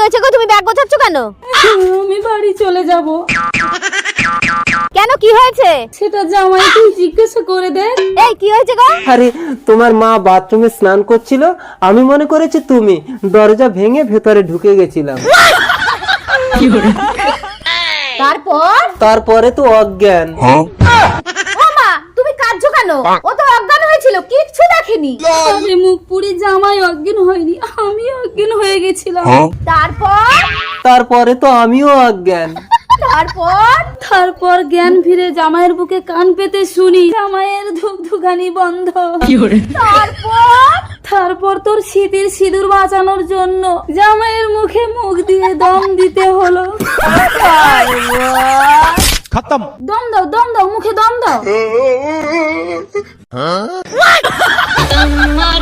হয়েছে গো? তুমি ব্যাগ গোছাচ্ছ কেন? আমি বাড়ি চলে যাব। কেন কি হয়েছে? সেটা জামাই তুই জিজ্ঞাসা করে দেখ। এই কি হয়েছে গো? আরে তোমার মা বাথরুমে স্নান করছিল আমি মনে করেছি তুমি দরজা ভেঙে ভেতরে ঢুকে গেছিলাম। তারপর? তারপরে তো অজ্ঞান। ও মা তুমি কাঁদছো কেন? ও তো অজ্ঞান হয়েছিল কিচ্ছু দেখেনি আমি মুখ পুরে জামাই অজ্ঞান হয়নি আমি অজ্ঞান হয়ে গেছিলাম। হ্যাঁ। তারপর? তারপরে তো আমিও অজ্ঞান। তারপর? তারপর জ্ঞান ফিরে জামাইয়ের বুকে কান পেতে শুনি জামাইয়ের ধুকধুকানি বন্ধ। তারপর? তারপর তোর শীতের সিঁদুর বাঁচানোর জন্য জামাইয়ের মুখে মুখ দিয়ে দম দিতে হলো। খতম। দম দাও দম দাও মুখে দম দাও। হ্যাঁ। তোমার